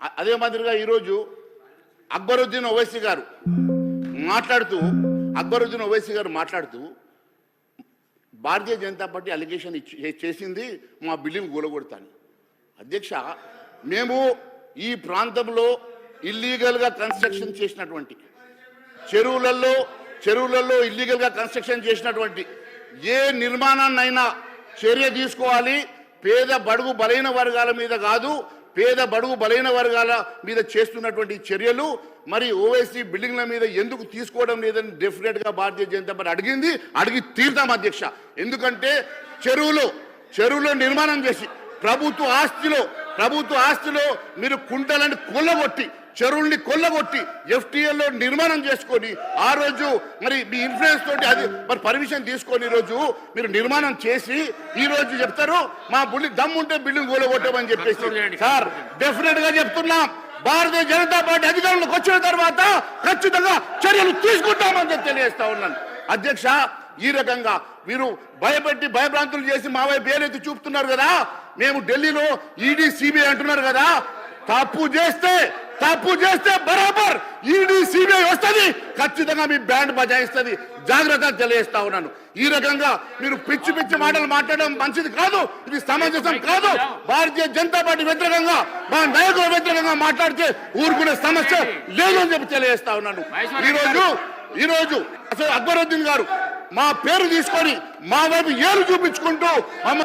అదే మాదిరిగా ఈరోజు అక్బరుద్దీన్ ఓవైసీ గారు మాట్లాడుతూ అక్బరుద్దీన్ ఓవైసీ గారు మాట్లాడుతూ భారతీయ జనతా పార్టీ అలిగేషన్ ఇచ్చి చేసింది మా బిల్డింగ్ కూలగొడతాను అధ్యక్ష మేము ఈ ప్రాంతంలో ఇల్లీగల్గా కన్స్ట్రక్షన్ చేసినటువంటి చెరువులలో చెరువులలో ఇల్లీగల్గా కన్స్ట్రక్షన్ చేసినటువంటి ఏ నిర్మాణాన్నైనా చర్య తీసుకోవాలి. పేద బడుగు బలైన వర్గాల మీద కాదు పేద బడుగు బలైన వర్గాల మీద చేస్తున్నటువంటి చర్యలు మరి ఓవైసీ బిల్డింగ్ల మీద ఎందుకు తీసుకోవడం లేదని డెఫినెట్గా భారతీయ జనతా పార్టీ అడిగింది అడిగి తీర్థం అధ్యక్ష. ఎందుకంటే చెరువులో చెరువులో నిర్మాణం చేసి ప్రభుత్వ ఆస్తిలో ప్రభుత్వ ఆస్తిలో మీరు కుంటలని కొల్లగొట్టి చెరువుల్ని కొల్లగొట్టి ఎఫ్టీఎల్లో నిర్మాణం చేసుకొని ఆ రోజు మరి మీ ఇన్ఫ్లుయెన్స్ తోటి అది మరి పర్మిషన్ తీసుకొని ఈ రోజు మీరు నిర్మాణం చేసి ఈ రోజు చెప్తారు మా బుల్లి దమ్ముంటే బిల్డింగ్ కూలగొట్టామని చెప్పేసి. సార్ డెఫినెట్గా చెప్తున్నాం. భారతీయ జనతా పార్టీ అధికారంలోకి వచ్చిన తర్వాత ఖచ్చితంగా చర్యలు తీసుకుంటామని చెప్పి తెలియజేస్తా ఉన్నాను. అధ్యక్ష ఈ రకంగా మీరు భయపెట్టి భయభ్రాంతులు చేసి మా వైపు ఏదైతే చూపుతున్నారు కదా? మేము ఢిల్లీలో ఈడీ సిబిఐ అంటున్నారు కదా? తప్పు చేస్తే తప్పు చేస్తే బరాబర్ ఈడీ సిబిఐ వస్తుంది. ఖచ్చితంగా మీ బ్యాండ్ బజాయిస్తుంది. జాగ్రత్త తెలియజేస్తా ఉన్నాను. ఈ రకంగా మీరు పిచ్చి పిచ్చి మాటలు మాట్లాడడం మంచిది కాదు ఇది సమంజసం కాదు. భారతీయ జనతా పార్టీ వ్యతిరేకంగా మా నాయకుల వ్యతిరేకంగా మాట్లాడితే ఊరుకునే సమస్య లేదు అని చెప్పి తెలియజేస్తా ఉన్నాను. ఈ రోజు ఈ రోజు అసలు అక్బరుద్దీన్ గారు మా పేరు తీసుకొని మా వైపు ఏలు చూపించుకుంటూ అమ్మ